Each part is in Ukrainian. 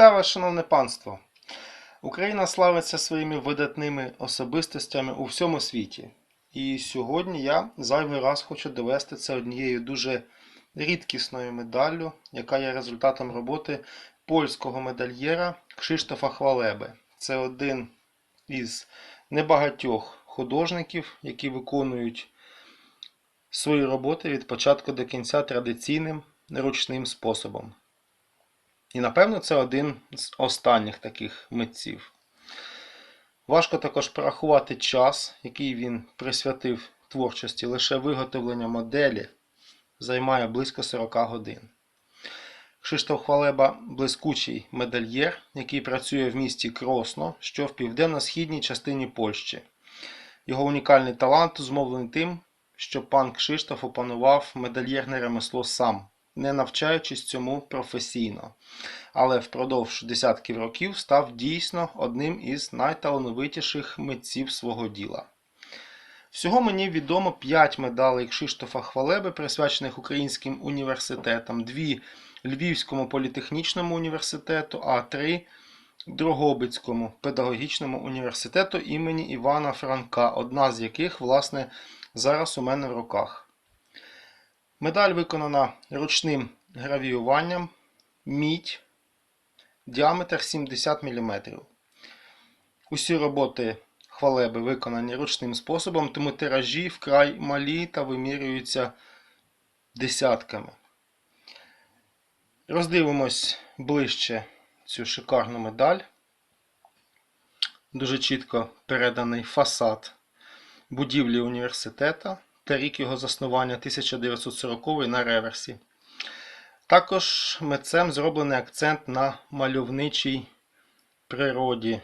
Вітаю шановне панство! Україна славиться своїми видатними особистостями у всьому світі. І сьогодні я зайвий раз хочу довести це однією дуже рідкісною медаллю, яка є результатом роботи польського медальєра Кшиштофа Хвалеби. Це один із небагатьох художників, які виконують свої роботи від початку до кінця традиційним ручним способом. І напевно це один з останніх таких митців. Важко також порахувати час, який він присвятив творчості, лише виготовлення моделі займає близько 40 годин. Кшиштоф Хвалеба блискучий медальєр, який працює в місті Кросно, що в південно-східній частині Польщі. Його унікальний талант зумовлений тим, що пан Кшиштоф опанував медальєрне ремесло сам, не навчаючись цьому професійно, але впродовж десятків років став дійсно одним із найталановитіших митців свого діла. Всього мені відомо 5 медалей Кшиштофа Хвалеби, присвячених українським університетам, 2 Львівському політехнічному університету, а 3 Дрогобицькому педагогічному університету імені Івана Франка, одна з яких, власне, зараз у мене в руках. Медаль виконана ручним гравіюванням, мідь, діаметр 70 мм. Усі роботи хвалеби виконані ручним способом, тому тиражі вкрай малі та вимірюються десятками. Роздивимось ближче цю шикарну медаль. Дуже чітко переданий фасад будівлі університету та рік його заснування 1940 на реверсі. Також митцем зроблений акцент на мальовничій природі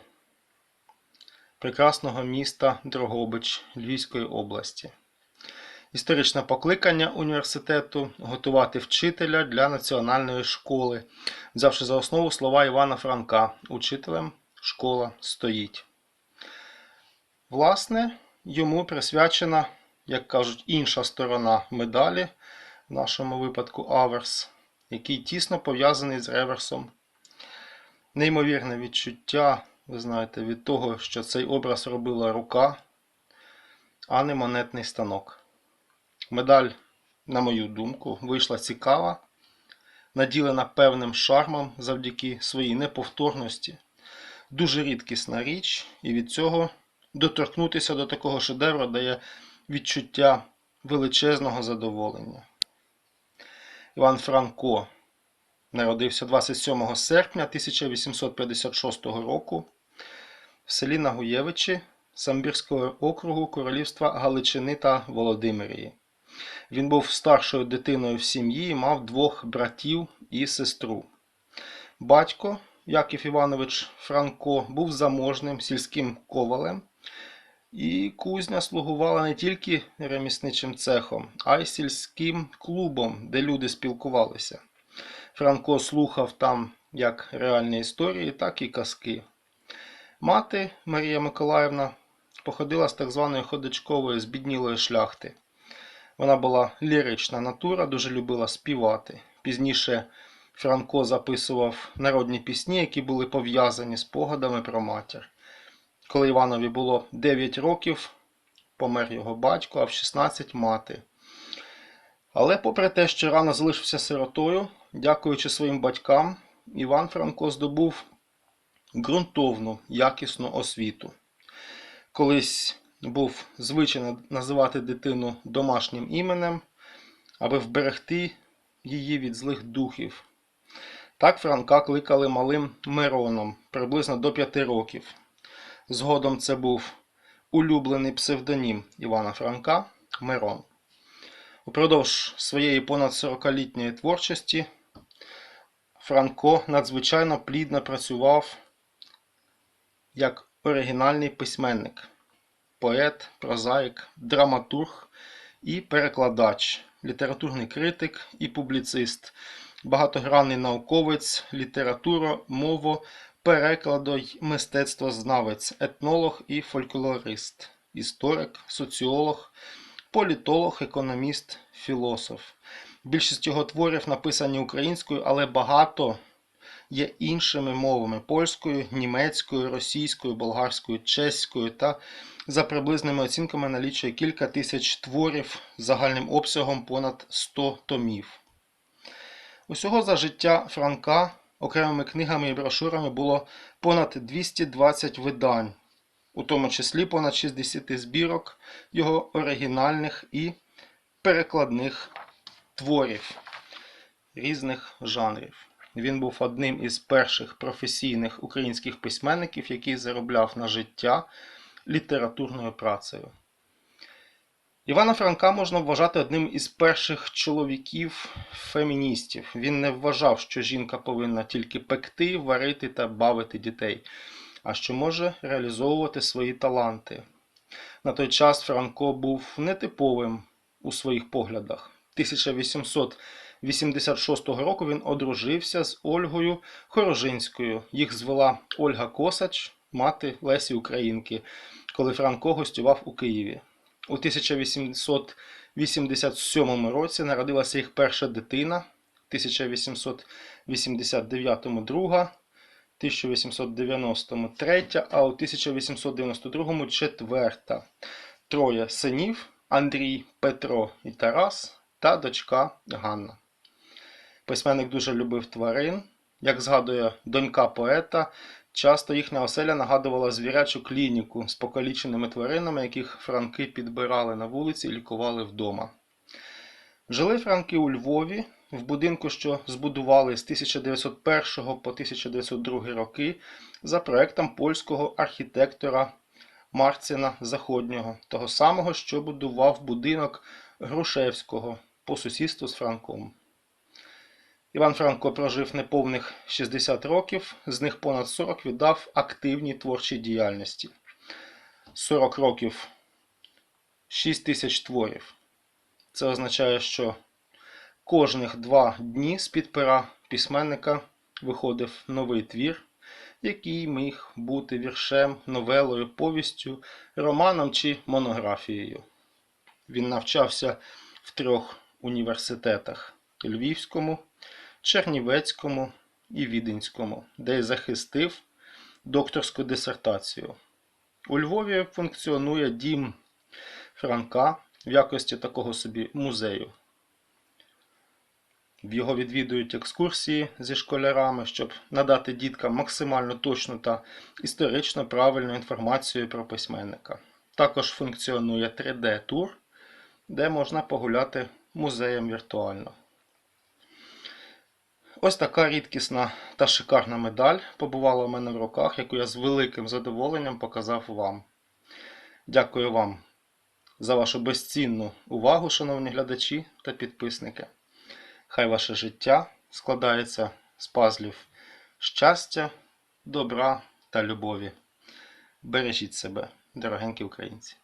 прекрасного міста Дрогобич Львівської області. Історичне покликання університету готувати вчителя для національної школи, взявши за основу слова Івана Франка. Учителем школа стоїть. Власне, йому присвячена, як кажуть, інша сторона медалі, в нашому випадку аверс, який тісно пов'язаний з реверсом. Неймовірне відчуття, ви знаєте, від того, що цей образ робила рука, а не монетний станок. Медаль, на мою думку, вийшла цікава, наділена певним шармом завдяки своїй неповторності. Дуже рідкісна річ, і від цього доторкнутися до такого шедевру дає відчуття величезного задоволення. Іван Франко народився 27 серпня 1856 року в селі Нагуєвичі Самбірського округу Королівства Галичини та Володимирії. Він був старшою дитиною в сім'ї і мав двох братів і сестру. Батько Яків Іванович Франко був заможним сільським ковалем, і кузня слугувала не тільки ремісничим цехом, а й сільським клубом, де люди спілкувалися. Франко слухав там як реальні історії, так і казки. Мати Марія Миколаївна походила з так званої ходичкової збіднілої шляхти. Вона була лірична натура, дуже любила співати. Пізніше Франко записував народні пісні, які були пов'язані з погадами про матір. Коли Іванові було 9 років, помер його батько, а в 16 мати. Але, попри те, що рано залишився сиротою, дякуючи своїм батькам, Іван Франко здобув ґрунтовну, якісну освіту. Колись був звичайно називати дитину домашнім іменем, аби вберегти її від злих духів. Так Франка кликали малим Мироном приблизно до 5 років. Згодом це був улюблений псевдонім Івана Франка Мирон. Упродовж своєї понад 40-літньої творчості Франко надзвичайно плідно працював як оригінальний письменник, поет, прозаїк, драматург і перекладач, літературний критик і публіцист, багатогранний науковець, літературо, мово, перекладо й мистецтвознавець, етнолог і фольклорист, історик, соціолог, політолог, економіст, філософ. Більшість його творів написані українською, але багато є іншими мовами польською, німецькою, російською, болгарською, чеською та за приблизними оцінками налічує кілька тисяч творів загальним обсягом понад 100 томів. Усього за життя Франка окремими книгами і брошурами було понад 220 видань, у тому числі понад 60 збірок його оригінальних і перекладних творів різних жанрів. Він був одним із перших професійних українських письменників, який заробляв на життя літературною працею. Івана Франка можна вважати одним із перших чоловіків-феміністів. Він не вважав, що жінка повинна тільки пекти, варити та бавити дітей, а що може реалізовувати свої таланти. На той час Франко був нетиповим у своїх поглядах. 1886 року він одружився з Ольгою Хорожинською. Їх звела Ольга Косач, мати Лесі Українки, коли Франко гостював у Києві. У 1887 році народилася їх перша дитина, в 1889 друга, 1890 третя, а у 1892 четверта. Троє синів Андрій, Петро і Тарас та дочка Ганна. Письменник дуже любив тварин. Як згадує донька поета, часто їхня оселя нагадувала звірячу клініку з покаліченими тваринами, яких франки підбирали на вулиці і лікували вдома. Жили франки у Львові в будинку, що збудували з 1901 по 1902 роки за проектом польського архітектора Марціна Заходнього, того самого, що будував будинок Грушевського по сусідству з Франком. Іван Франко прожив неповних 60 років, з них понад 40 віддав активній творчій діяльності. 40 років 6 тисяч творів. Це означає, що кожних два дні з-під пера письменника виходив новий твір, який міг бути віршем, новелою, повістю, романом чи монографією. Він навчався в трьох університетах Львівському, Чернівецькому і Віденському, де й захистив докторську дисертацію. У Львові функціонує дім Франка в якості такого собі музею. В його відвідують екскурсії зі школярами, щоб надати діткам максимально точну та історично правильну інформацію про письменника. Також функціонує 3D-тур, де можна погуляти музеєм віртуально. Ось така рідкісна та шикарна медаль побувала у мене в руках, яку я з великим задоволенням показав вам. Дякую вам за вашу безцінну увагу, шановні глядачі та підписники. Хай ваше життя складається з пазлів щастя, добра та любові. Бережіть себе, дорогенькі українці!